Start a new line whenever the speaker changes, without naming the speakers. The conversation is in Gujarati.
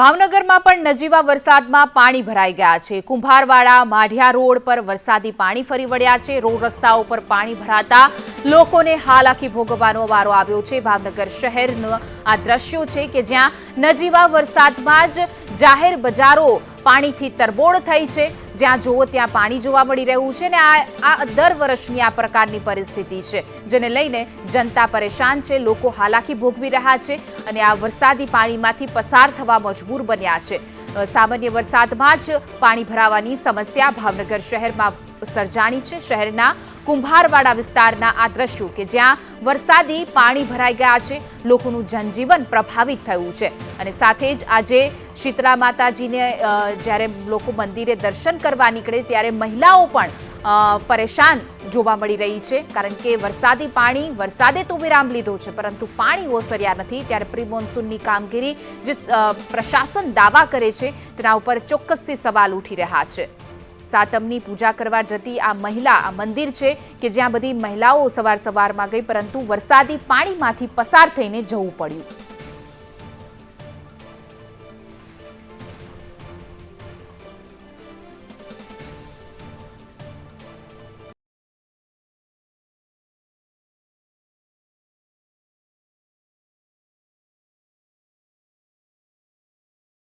ભાવનગરમાં પણ નજીવા વરસાદમાં પાણી ભરાઈ ગયા છે. કુંભારવાડા, માઢિયા રોડ પર વરસાદી પાણી ફરી વળ્યા છે. રોડ રસ્તાઓ પર પાણી ભરાતા લોકોને હાલાકી ભોગવવાનો વારો આવ્યો છે. ભાવનગર શહેરનું આ દ્રશ્યો છે કે જ્યાં નજીવા વરસાદમાં જ જાહેર બજારો પાણીથી તરબોળ થઈ છે. જ્યાં જુઓ ત્યાં પાણી જોવા મળી રહ્યું છે ને આ આ દર વર્ષની આ પ્રકારની પરિસ્થિતિ છે, જેને લઈને જનતા પરેશાન છે, લોકો હાલાકી ભોગવી રહ્યા છે અને આ વરસાદી પાણીમાંથી પસાર થવા મજબૂર બન્યા છે. સામાન્ય વરસાદમાં જ પાણી ભરાવાની સમસ્યા ભાવનગર શહેરમાં સર્જાણી છે. શહેરના કુંભારવાડા વિસ્તારના આ દ્રશ્યો કે જ્યાં વરસાદી પાણી ભરાઈ ગયા છે, લોકોનું જનજીવન પ્રભાવિત થયું છે. અને સાથે જ આજે શીતળા માતાજીને જ્યારે લોકો મંદિરે દર્શન કરવા નીકળે ત્યારે મહિલાઓ પણ પરેશાન જોવા મળી રહી છે. કારણ કે વરસાદી પાણી, વરસાદે તો વિરામ લીધો છે, પરંતુ પાણી ઓસર્યા નથી. ત્યારે પ્રી મોન્સૂનની કામગીરી જે પ્રશાસન દાવા કરે છે, તેના ઉપર ચોક્કસથી સવાલ ઉઠી રહ્યા છે. સાતમની પૂજા કરવા જતી આ મહિલા, આ મંદિર છે કે જ્યાં બધી મહિલાઓ સવાર સવારમાં ગઈ, પરંતુ વરસાદી પાણીમાંથી પસાર થઈને જવું પડ્યું.